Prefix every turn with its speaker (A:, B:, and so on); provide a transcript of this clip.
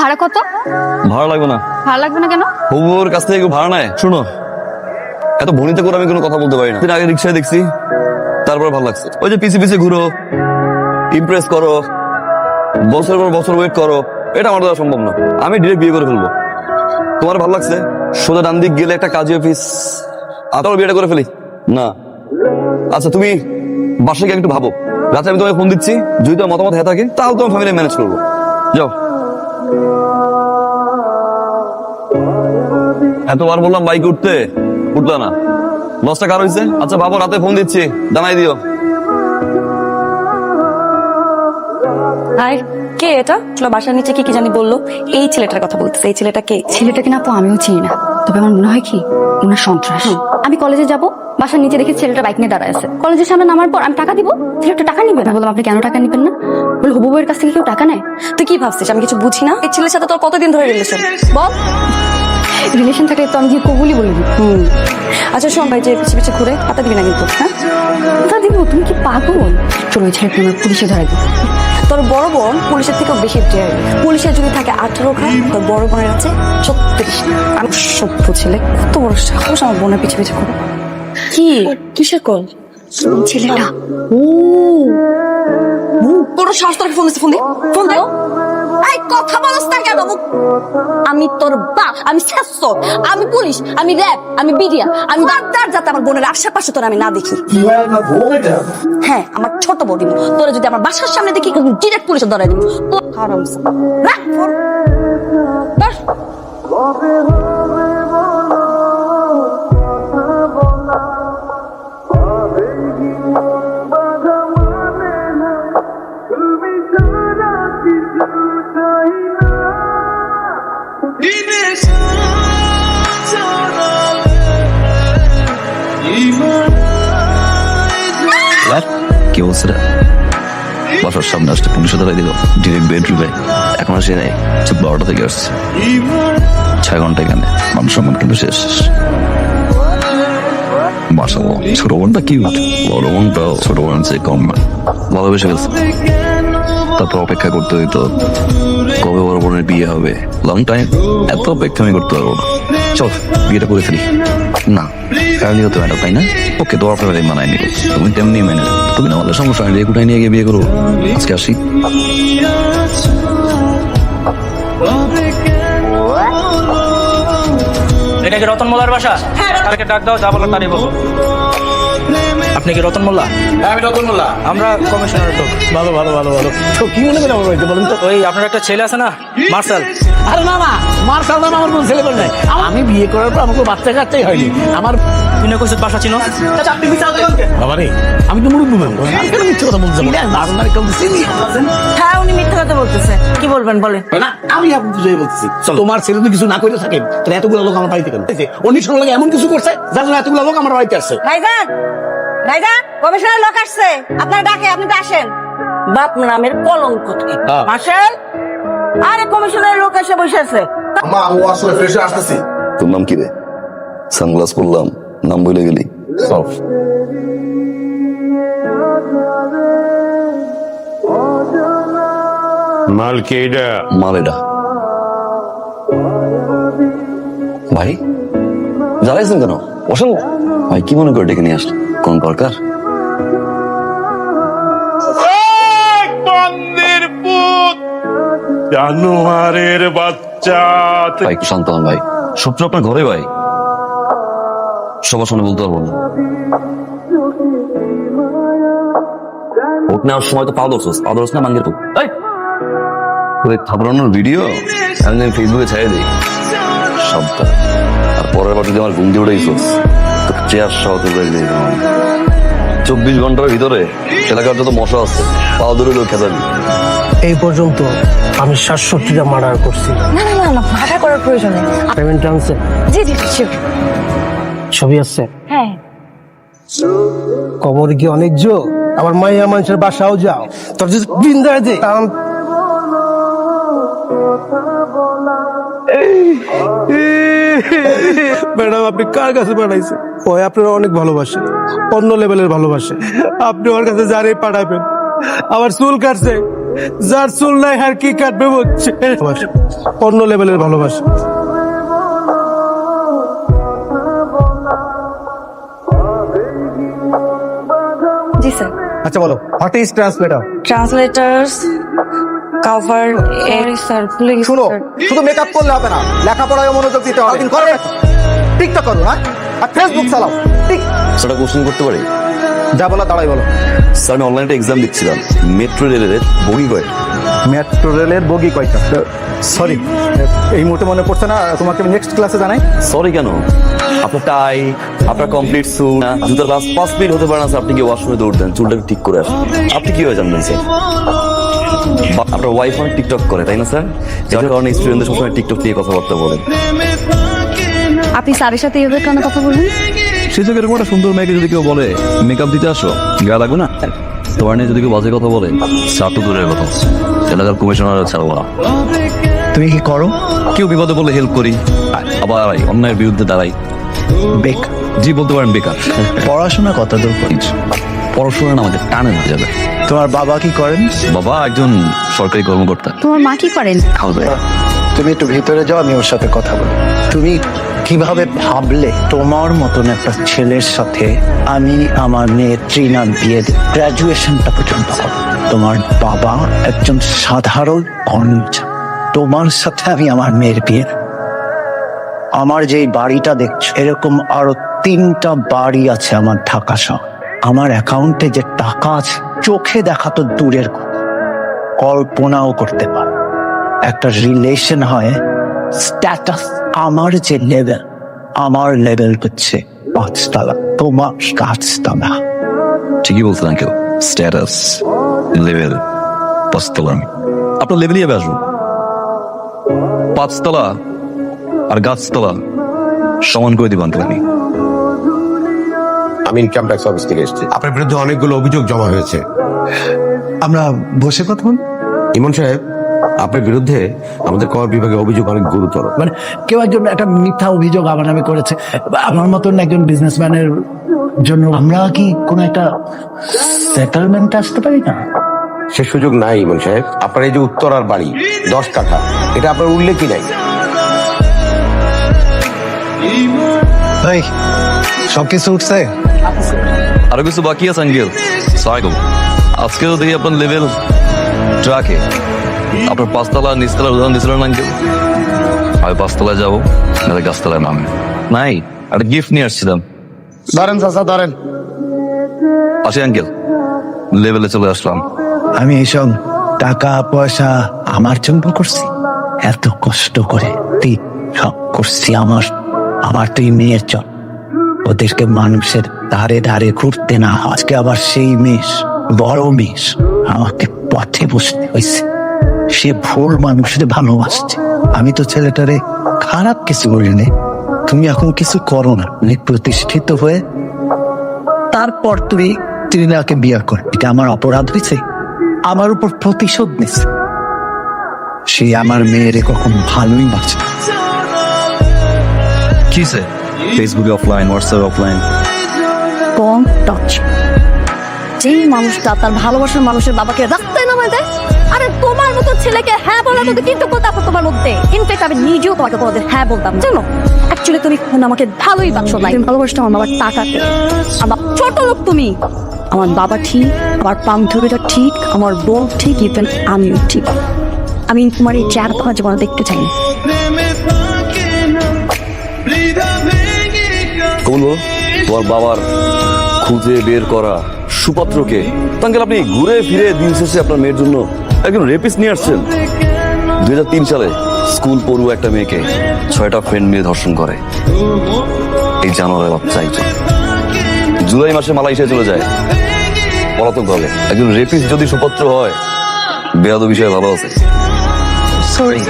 A: ভাড়া কত?
B: ভাড়া লাগবে না।
A: ভাড়া লাগবে না কেন?
B: হবুর কাছ থেকে কেউ ভাড়া নেয়? শুনো। এত ভনিতে করে আমি কোনো কথা বলতে পারি না। আগে রিক্সায় দেখছি তারপর ভালো লাগছে। ওই যে পিছে পিছে ঘুরো ইমপ্রেস করো বছর পর বছর ওয়েট করো এটা আমার দ্বারা সম্ভব না। আমি ডিরেক্ট বিয়ে করে ফেলব। তোমার ভালো লাগছে? সোজা ডান দিক গেলে একটা কাজী অফিস আতারও বিয়েটা করে ফেলি। না। আচ্ছা তুমি গিয়ে একটু ভাবো। রাতে আমি তোমাকে ফোন দিচ্ছি যদি তোমার মতামত হয়ে থাকে তাহলে তোমার ফ্যামিলি ম্যানেজ করব। যাও। এতবার বললাম বাইক উঠতে। উঠল না। লসটা কার হয়েছে আচ্ছা বাবা রাতে ফোন দিচ্ছি। জানাই দিও।
C: হাই কে এটা? চলো বাসার নিচে কি কি জানি বলল। এই ছেলেটার কথা বলতেছে। এই ছেলেটা কে?
A: ছেলেটাকে না আপু আমিও চিনি না। তবে আমার মনে হয় কি ওনার সন্ত্রাস। আমি কলেজে যাব। বাসার নিচে দেখি ছেলেটা বাইক নিয়ে দাঁড়ায় আছে। কলেজের সামনে নামার পর আমি টাকা দিব? ছেলেটা টাকা নিবে? না বললাম, আপনি কেন টাকা নিবেন না? বলে, হবু বউয়ের কাছ থেকে কেউ টাকা নেয়?
C: তুই কি ভাবছিস? আমি কিছু বুঝি না? এই ছেলের সাথে তোর কতদিন ধরে রিলেশন বল।
A: রিলেশন থাকলে তো আমি গিয়ে কবুলি বলে
C: হুম। আচ্ছা শোন ভাই, যে পিছিয়ে পিছিয়ে ঘুরে পাতা দিবি না কিন্তু হ্যাঁ?
A: তা দিব? তুমি কি পাগল? চলো ওই ছেলেকে আমার পুলিশে ধরাই দিই।
C: তোর বড় বোন পুলিশের থেকেও বেশি ডেয়ার পুলিশের যদি থাকে আঠেরো ঘা, তোর বড় বোনের আছে ছত্রিশ আমি সভ্য ছেলে, কত বড় সাহস আমার বোনের পিছিয়ে পিছিয়ে ঘুরে। কি? কিসের কল
A: ছেলেটা
C: ও। বড় সাহস তোর ফোন ফোন দি। ফোন দাও এই কথা বলছ না কেন আমি তোর বাপ আমি শ্রেষ্ঠ আমি পুলিশ আমি র্যাব আমি বিডিয়া আমি দাঁড় যাতে আমার বোনের আশেপাশে তোর আমি না দেখি। হ্যাঁ আমার ছোট বডি তোরা যদি আমার বাসার সামনে দেখি ডিরেক্ট পুলিশে ধরাই দিব। তো হারাম রাখ ফোন।
B: কি বলছে বাসার সামনে আসতে ধরাই দিল। ডিরেক্ট বেডরুমে এখন আসে বারোটা থেকে আসছে। ছয় ঘণ্টা এখানে। মানুষ সম্মান কিন্তু শেষ। ছোট বোনটা বড় বোনটাও ছোট বোন ভালোবেসে তারপর অপেক্ষা করতে হইতো, কবে বড় বোনের বিয়ে হবে? লং টাইম এত অপেক্ষা আমি করতে পারব না। চল, বিয়েটা করে ফেলি। না ফ্যামিলি হতে ম্যাডাম তাই না? ওকে তোমার ফ্যামিলি মানায় নিব। তুমি তেমনি মেনে। তুমি না আমাদের সমস্যা নেই রেকুটাই নিয়ে গিয়ে বিয়ে করো আজকে আসি।
D: এটা কি রতন মোলার বাসা? তাকে ডাক দাও যা বলো তারই বলো আপনি কি রতন মোল্লা?
E: আমি রতন মোল্লা।
D: আমরা কমিশনার লোক।
E: ভালো ভালো ভালো ভালো। তো কি মনে করেন আমার বাড়িতে বলেন তো?
D: ওই আপনার একটা ছেলে আছে না? মার্শাল।
E: আরে না না মার্শাল নাম আমার কোনো ছেলে বলে নাই। আমি বিয়ে করার পর আমাকে বাচ্চা কাচ্চাই হয়নি। আমার
D: তুই না কইছিস বাসা চিনো?
E: বাবা রে আমি তো মুরব্বী ম্যাম আমি কেন মিথ্যে কথা বলতে যাব? আর কেউ চিনি?
C: হ্যাঁ উনি মিথ্যা কথা বলতেছে। কি বলবেন বলে
E: না আমি আপনি বুঝাই বলছি তোমার ছেলে তো কিছু না করে থাকেন তাহলে এতগুলো লোক আমার বাড়িতে কেন? অন্য সঙ্গে লাগে এমন কিছু করছে যার জন্য এতগুলো লোক আমার বাড়িতে আসছে।
C: ভাইজান ভাইজান কমিশনার লোক আসছে। আপনার ডাকে আপনি তো আসেন। বাপ নামের কলঙ্ক
E: হ্যাঁ।
C: মাসেল আরে কমিশনার লোক এসে বসে আছে
F: মা ও আসলে ফ্রেশে আসতেছি।
B: তোর নাম কি রে? সানগ্লাস করলাম নাম বলে গেলি।
G: মালকেডা
B: মালেডা ভাই জ্বালাইছেন কেন? বসেন। ভাই কি মনে করে ডেকে নিয়ে আসলেন? কোন
G: জানোয়ারের বাচ্চা।
B: ভাই একটু শান্ত হন ভাই। সূত্র আপনার ঘরে ভাই? সবার সামনে বলতে পারব না। ভোট নেওয়ার সময় তো পাও দোষ পাও দোষ না মাঙ্গের ওই থাপড়ানোর ভিডিও আমি ফেসবুকে ছেড়ে দিই। সবটা আর পরের বার যদি আমার ঘুম দিয়ে উঠেছিস তো চেয়ার সহ তুলে চব্বিশ ঘণ্টার ভিতরে এলাকার যত মশা আছে পাও ধরে লোক খেতাবি
H: এই পর্যন্ত আমি সাতষট্টিটা মার্ডার করছি।
C: না না না না ভাড়া করার প্রয়োজন নেই।
H: পেমেন্ট আনছে।
C: জি জি।
H: ছবি আছে?
C: হ্যাঁ।
H: কবর কি অনেক জো আবার মাইয়া মানুষের বাসাও যাও। তোর যদি বিন্দায় দে কারণ ম্যাডাম আপনি কার কাছে পাঠাইছে ও আপনার অনেক ভালোবাসে অন্য লেভেলের ভালোবাসে আপনি ওর কাছে যারে পাঠাবেন। আবার চুল কাটছে। যার চুল নাই আর কি কাটবে বলছে? অন্য লেভেলের ভালোবাসা
A: জি স্যার।
H: আচ্ছা বলো what is translator
A: translators cover এর স্যার প্লিজ
I: শুনো শুধু মেকআপ করলে হবে না লেখাপড়ায় মনোযোগ দিতে হবে। করো টিকটক করো হ্যাঁ? আর ফেসবুক চালাও। ঠিক।
B: সেটা কোশ্চেন করতে পারি?
I: যা বলা দাঁড়াই বলো।
B: স্যার আমি অনলাইনে এক্সাম দিচ্ছিলাম। মেট্রো রেলের বগি কয়টা?
I: মেট্রো রেলের বগি কয়টা? সরি এই মুহূর্তে মনে পড়ছে না তোমাকে নেক্সট ক্লাসে জানাই।
B: সরি কেন? আপনার টাই আপনার কমপ্লিট স্যুট জুতার ক্লাস পাঁচ মিনিট হতে পারে না স্যার আপনি কি ওয়াশরুমে দৌড় দেন চুলটা ঠিক করে আসেন। আপনি কীভাবে জানবেন স্যার আপনার ওয়াইফ অনেক টিকটক করে তাই না স্যার? যার কারণে স্টুডেন্টদের সবসময় টিকটক নিয়ে কথাবার্তা বলেন
A: আপনি স্যারের সাথে এভাবে কেন কথা বলবেন?
B: সে থেকে এরকম একটা সুন্দর মেয়েকে যদি কেউ বলে মেকআপ দিতে আসো গায়ে লাগবে না? তোমার নিয়ে যদি কেউ বাজে কথা বলে স্যার তো দূরের কথা। এলাকার কমিশনার ছাড়বো না।
I: তুমি কি করো?
B: কেউ বিপদে বলে হেল্প করি। আবার অন্যায়ের বিরুদ্ধে দাঁড়াই।
I: বেক
B: জি বলতে পারেন বেকার।
I: পড়াশোনা কত দূর করেছ?
B: পড়াশোনা না আমাদের টানে না যাবে।
I: তোমার বাবা কি করেন?
B: বাবা একজন সরকারি কর্মকর্তা।
A: তোমার মা কি করেন?
B: খাওয়া
I: তুমি একটু ভিতরে যাও আমি ওর সাথে কথা বলি। তুমি কীভাবে ভাবলে তোমার মতন একটা ছেলের সাথে আমি আমার মেয়ে ট্রিনার বিয়ে গ্রাজুয়েশনটা পর্যন্ত করব। তোমার বাবা একজন সাধারণ কর্মচারী। তোমার সাথে আমি আমার মেয়ের বিয়ে। আমার যেই বাড়িটা দেখছ এরকম আরও তিনটা বাড়ি আছে আমার ঢাকা শহর। আমার অ্যাকাউন্টে যে টাকা আছে চোখে দেখা তো দূরের কল্পনাও করতে পারো। একটা রিলেশন হয় স্ট্যাটাস আমার যে লেভেল আমার লেভেল হচ্ছে পাঁচতলা, তোমার গাছতলা
B: ঠিকই বলছেন আঙ্কেল স্ট্যাটাস লেভেল পাঁচতলা। আপনার লেভেলই হবে আসুন পাঁচতলা আর গাছতলা সমান করে দিব আমি।
F: আমি ইনকাম ট্যাক্স অফিস থেকে এসেছি।
G: আপনার বিরুদ্ধে অনেকগুলো অভিযোগ জমা হয়েছে।
H: আমরা বসে কথা বলি
F: ইমন সাহেব আপনার বিরুদ্ধে আমাদের কর বিভাগে অভিযোগ অনেক গুরুতর।
J: মানে কেউ একজন একটা মিথ্যা অভিযোগ আমার নামে করেছে। আমার মতন একজন বিজনেসম্যানের জন্য আমরা কি কোনো একটা সেটেলমেন্ট আসতে পারি না?
F: সে সুযোগ নাই ইমন সাহেব। আপনার এই যে উত্তরার বাড়ি দশ কাঠা এটা আপনার উল্লেখই নাই।
I: এই সবকিছু উঠছে?
B: আরও কিছু বাকি আছে আঙ্কেল। সাইকেল। আজকে তো দেখি আপনার লেভেল ট্রাকে। আপনার পাঁচতলা নিচতলার উদাহরণ দিয়েছিলেন আঙ্কেল। আমি পাঁচতলায় যাব নাহলে গাছতলায় নামে। নাই একটা গিফট নিয়ে আসছিলাম।
I: ধরেন চাচা ধরেন।
B: আসি আঙ্কেল। লেভেলে চলে আসলাম।
J: আমি এইসব টাকা পয়সা আমার জন্য করছি। এত কষ্ট করে তুই সব করছি আমার আমার তুই মেয়ের চল ওদেরকে মানুষের ধারে ধারে ঘুরতে না আজকে আবার সেই মেষ, বড় মেষ। আমাকে পথে বসতে হয়েছে। সে ভুল মানুষের ভালোবাসছে। আমি তো ছেলেটারে খারাপ কিছু বলিনি। তুমি এখন কিছু করো না। প্রতিষ্ঠিত হয়ে তারপর তুমি ত্রিনাকে বিয়ে কর। এটা আমার অপরাধ হয়েছে। আমার উপর প্রতিশোধ নিছে সে আমার মেয়েরে কখন ভালোই বাঁচে
B: কি সে ফেসবুকে অফলাইন হোয়াটসঅ্যাপ অফলাইন
C: কম টাচ যেই মানুষটা তার ভালোবাসার মানুষের বাবাকে রাস্তায় নামায় দেয়। আরে তোমার মতো ছেলেকে হ্যাঁ বলার মতো কিন্তু কথা আছে তোমার মধ্যে ইনফেক্ট আমি নিজেও তোমাকে কোনোদিন হ্যাঁ বলতাম, জানো? অ্যাকচুয়ালি তুমি এখন আমাকে ভালোই বাসো নাই তুমি আমার বাবার টাকাতে আমার ছোট লোক তুমি। আমার বাবা ঠিক, আমার বান্ধবীরা ঠিক, আমার বোন ঠিক ইভেন আমিও ঠিক। আমি তোমার এই চ্যাট তোমার জীবনে দেখতে চাই
B: কমল তোমার বাবার খুঁজে বের করা সুপাত্রকে। তাঙ্কেল আপনি ঘুরে ফিরে দিন শেষে আপনার মেয়ের জন্য একজন রেপিস নিয়ে আসছেন। দুই সালে স্কুল পড়ুয়া একটা মেয়েকে ছয়টা ফ্রেন্ড মিলে ধর্ষণ করে। এই জানোয়ারের বাচ্চা একজন জুলাই মাসে মালয়েশিয়া চলে যায়। পলাতক দলে। একজন রেপিস যদি সুপাত্র হয় বেয়াদ বিষয়ে ভালো আছে।
A: সরি